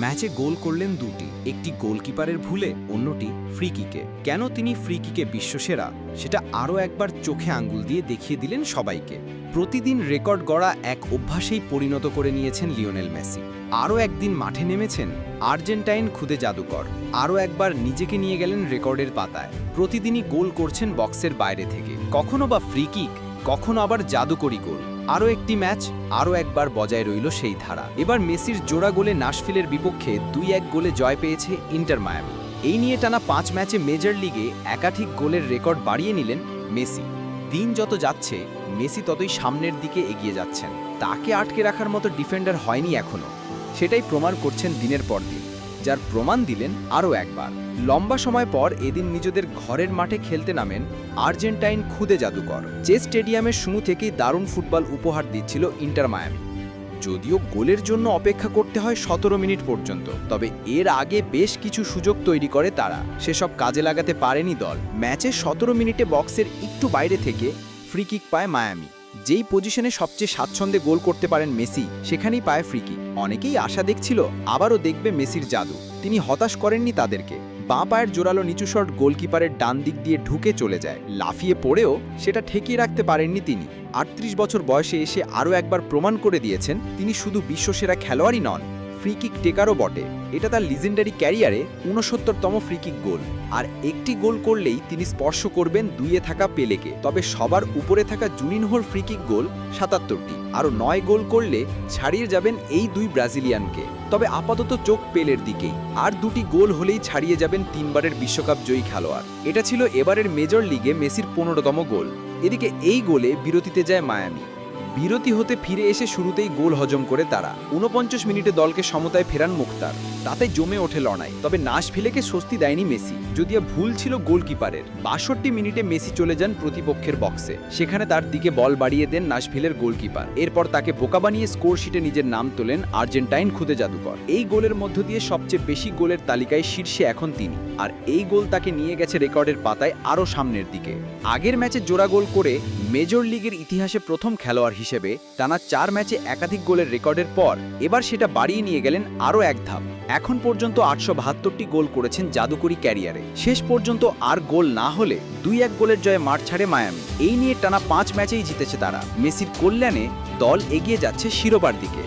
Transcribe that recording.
ম্যাচে গোল করলেন দুটি, একটি গোলকিপারের ভুলে অন্যটি ফ্রি কিকে কেন তিনি ফ্রি কিকে বিশ্বসেরা? সেটা আরও একবার চোখে আঙ্গুল দিয়ে দেখিয়ে দিলেন সবাইকে। প্রতিদিন রেকর্ড গড়া এক অভ্যাসেই পরিণত করে নিয়েছেন লিওনেল মেসি। আরও একদিন মাঠে নেমেছেন আর্জেন্টাইন খুদে জাদুকর। আরও একবার নিজেকে নিয়ে গেলেন রেকর্ডের পাতায়। প্রতিদিনই গোল করছেন বক্সের বাইরে থেকে। কখনো বা ফ্রি কিক কখনো আবার জাদুকরি গোল। আরও একটি ম্যাচ, আরও একবার বজায় রইল সেই ধারা। এবার মেসির জোড়া গোলে নাশফিলের বিপক্ষে দুই এক গোলে জয় পেয়েছে ইন্টার মায়ামি। এই নিয়ে টানা পাঁচ ম্যাচে মেজর লিগে একাধিক গোলের রেকর্ড বাড়িয়ে নিলেন মেসি। দিন যত যাচ্ছে, মেসি ততই সামনের দিকে এগিয়ে যাচ্ছেন। তাকে আটকে রাখার মতো ডিফেন্ডার হয়নি এখনও সেটাই প্রমাণ করছেন দিনের পর দিন। যার প্রমাণ দিলেন আরও একবার। লম্বা সময় পর এদিন নিজেদের ঘরের মাঠে খেলতে নামেন আর্জেন্টাইন খুদে জাদুকর। যে স্টেডিয়ামের শুরু থেকেই দারুণ ফুটবল উপহার দিচ্ছিল ইন্টার মায়ামি। যদিও গোলের জন্য অপেক্ষা করতে হয় সতেরো মিনিট পর্যন্ত, তবে এর আগে বেশ কিছু সুযোগ তৈরি করে তারা। সেসব কাজে লাগাতে পারেনি দল। ম্যাচে সতেরো মিনিটে বক্সের একটু বাইরে থেকে ফ্রি কিক পায় মায়ামি। যেই পজিশনে সবচেয়ে স্বাচ্ছন্দ্যে গোল করতে পারেন মেসি, সেখানেই পায় ফ্রিকি অনেকেই আশা দেখছিল, আবারও দেখবে মেসির জাদু। তিনি হতাশ করেননি তাদেরকে। বাঁ পায়ের জোরালো নিচু শট গোলকিপারের ডান দিক দিয়ে ঢুকে চলে যায়। লাফিয়ে পড়েও সেটা ঠেকিয়ে রাখতে পারেননি তিনি। আটত্রিশ বছর বয়সে এসে আরও একবার প্রমাণ করে দিয়েছেন, তিনি শুধু বিশ্বসেরা খেলোয়াড়ই নন ফ্রি কিক টেকারও বটে। এটা তার লিজেন্ডারি ক্যারিয়ারে ঊনসত্তরতম ফ্রি কিক গোল আর একটি গোল করলেই তিনি স্পর্শ করবেন দুইয়ে থাকা পেলেকে। তবে সবার উপরে থাকা জুনিনহোর ফ্রি কিক গোল সাতাত্তরটি। আরও নয় গোল করলে ছাড়িয়ে যাবেন এই দুই ব্রাজিলিয়ানকে। তবে আপাতত চোখ পেলের দিকেই। আর দুটি গোল হলেই ছাড়িয়ে যাবেন তিনবারের বিশ্বকাপ জয়ী খেলোয়াড়। এটা ছিল এবারের মেজর লিগে মেসির পনেরোতম গোল এদিকে এই গোলে বিরতিতে যায় মায়ামি। বিরতি হতে ফিরে এসে শুরুতেই গোল হজম করে তারা। ঊনপঞ্চাশ মিনিটে দলকে সমতায় ফেরান মুক্তার তাতে জমে ওঠে লড়াই। তবে নাশভিলেকে স্বস্তি দেয়নি মেসি। যদিও ভুল ছিল গোলকিপারের। বাষট্টি মিনিটে মেসি চলে যান প্রতিপক্ষের বক্সে। সেখানে তার দিকে বল বাড়িয়ে দেন নাশভিলের গোলকিপার। এরপর তাকে বোকা বানিয়ে স্কোর শিটে নিজের নাম তোলেন আর্জেন্টাইন খুদে জাদুকর। এই গোলের মধ্য দিয়ে সবচেয়ে বেশি গোলের তালিকায় শীর্ষে এখন তিনি। আর এই গোল তাকে নিয়ে গেছে রেকর্ডের পাতায় আরও সামনের দিকে। আগের ম্যাচে জোড়া গোল করে মেজর লিগের ইতিহাসে প্রথম খেলোয়াড় হিসেবে টানা চার ম্যাচে একাধিক গোলের রেকর্ডের পর এবার সেটা বাড়িয়ে নিয়ে গেলেন আরও এক ধাপ। এখন পর্যন্ত আটশো বাহাত্তরটি গোল করেছেন জাদুকরি ক্যারিয়ারে। শেষ পর্যন্ত আর গোল না হলে দুই এক গোলের জয়ে মাঠ ছাড়ে মায়ামি। এই নিয়ে টানা পাঁচ ম্যাচেই জিতেছে তারা। মেসির কল্যাণে দল এগিয়ে যাচ্ছে শিরোপার দিকে।